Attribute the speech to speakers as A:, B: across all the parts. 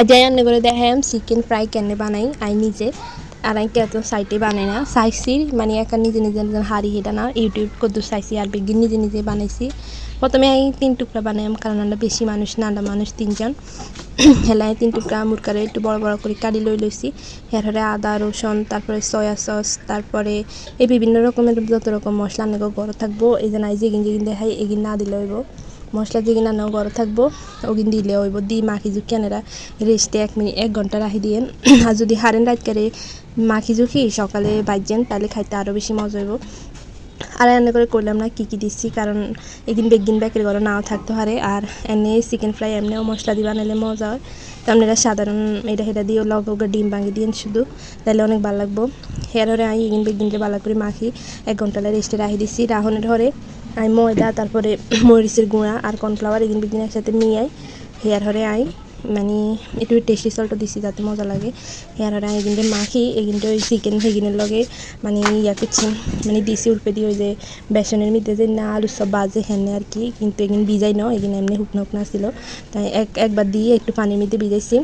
A: আজ রান্না করে দেখাম চিকেন ফ্রাই কেনে বানাই, আই নিজে। আর আমি কেত সাইটে বানাই না। চাইছি মানে একা নিজে নিজে নিজে হারি হেটা না ইউটিউব কত চাইছি আর বেগিন নিজে নিজে বানাইছি। প্রথমে আমি তিন টুকরা বানাইম কারণ আমরা বেশি মানুষ না আমরা মানুষ তিনজন। হেলাই তিন টুকরা মুরকারে একটু বড় বড় করে কাটি লই লইছি এরপরে আদা রসুন তারপরে সয়া সস তারপরে এই বিভিন্ন রকমের যত রকম মশলা আনলে গড় থাকব, এই যে নাই যেগিন যেগিন দেখাই, এগিন না দিলে হইব। মশলা যেগিন আনাও গড় থাকব। ওগিন দিলে হইব দি মাখি জুকি আনেরা রেস্টে এক মিনিট, এক ঘণ্টা রাখি দিয়েন। আর যদি হারেন রাত করে মাখি জুখি, সকালে বাইজেন তাহলে খাইতে আরও বেশি মজা হইব। আর এনে করে করলাম না, কী কী দিচ্ছি কারণ একদিন বেগদিন ব্যাকের ঘরে নাও থাকতে পারে। আর এনে চিকেন ফ্রাই এমনিও মশলা দিয়ে বানালে মজা হয়। তো আপনারা সাধারণ এটা হেটা দিয়ে লগ ডিম ভাঙি দিন শুধু, তাহলে অনেক ভালো লাগবো। হেয়ার হরে আমি এগিন বেগদিনকে ভালো করে মাখি, এক ঘণ্টা রেস্টে রাখি দিচ্ছি রাহনের হরে আমি ময়দা, তারপরে মরিচের গুঁড়া আর কর্নফ্লাওয়ার এগিন বেগদিন একসাথে নিয়ে আই, হেয়ার হরে আই। মানে একটু টেস্টি সল্টও দিছি যাতে মজা লাগে। হেয়ার হরে আই এগিনটা মাখি এগিনটা ওই চিকেন হেগিনের লগে মানে ইয়া করছি। মানে দিছি উল্পে দিয়ে ওই যে বেসনের মধ্যে যে না আলু সব বাজে হেনে আর কি। কিন্তু এগিন ভিজাই ন এগিন এমনি হুকনা হুকনা ছিল। তাই এক, একবার দিয়ে একটু পানির মধ্যে ভিজাইছি।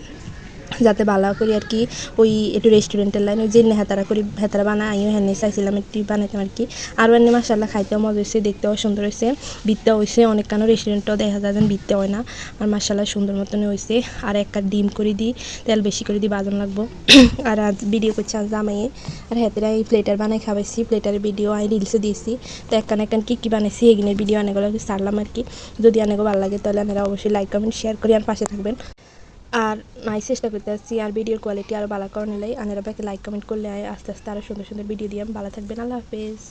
A: যাতে ভালো করি আর কি, ওই একটু রেস্টুরেন্টের লাইন ওই যে হেতারা করি, হেতারা বানায়, আমিও হেনে চাইছিলাম একটু বানাইতাম আর কি। আরও এমনি মাসাল্লাহ খাইতেও মজা হয়েছে দেখতেও সুন্দর হয়েছে বিত্তে হয়েছে অনেক কানো রেস্টুরেন্টও দেখা যায় যেন বিত্তে হয় না, আর মাসাল্লাহ সুন্দর মতন হয়েছে আর এক কাপ ডিম করে দিই, তেল বেশি করে দিই, বাজন লাগবো। আর আজ ভিডিও করছে আজ জামাইয়ে। আর হেতেরা এই প্লেটার বানাই খাওয়াইছি প্লেটারের ভিডিও আমি রিলসে দিয়েছি। তো একখান একখান কী কী বানাইছি এগিনের ভিডিও অনেকগুলো ছাড়লাম আর কি। যদি অনেক ভালো লাগে, তাহলে আপনারা অবশ্যই লাইক কমেন্ট শেয়ার করি, আর পাশে থাকবেন। আর নাই, চেষ্টা করতে আসছি আর ভিডিওর কোয়ালিটি আরও ভালো করে নিলে আপনারা লাইক কমেন্ট করলে আস্তে আস্তে আরও সুন্দর সুন্দর ভিডিও দিয়ে ভালো থাকবেন। আল্লাহ হাফেজ।